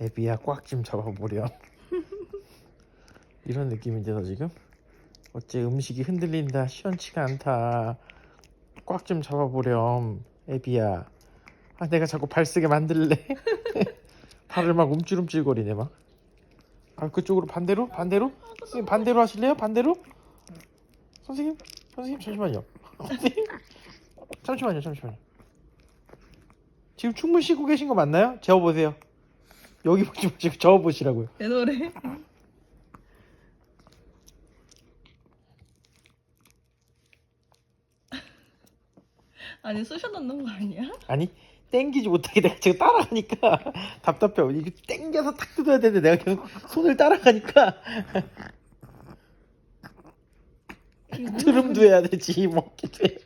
애비야 꽉 좀 잡아보렴 이런 느낌인데 너 지금? 어째 음식이 흔들린다 시원치가 않다. 꽉 좀 잡아보렴 애비야. 아 내가 자꾸 발 쓰게 만들래? 발을 막 움찔움찔거리네 막 아 그쪽으로 반대로? 반대로? 선생님 반대로 하실래요? 반대로? 선생님? 선생님 잠시만요. 선생님 잠시만요 잠시만요. 지금 춤을 쉬고 계신 거 맞나요? 재워보세요 여기 보지 마시고 저어보시라고요 내 노래. 아니 쑤셔 넣는 거 아니야? 아니 땡기지 못하게 내가 지금 따라가니까 답답해 이거 땡겨서 탁 뜯어야 되는데 내가 계속 손을 따라가니까 트름도 해야 되지 먹기도 해야 돼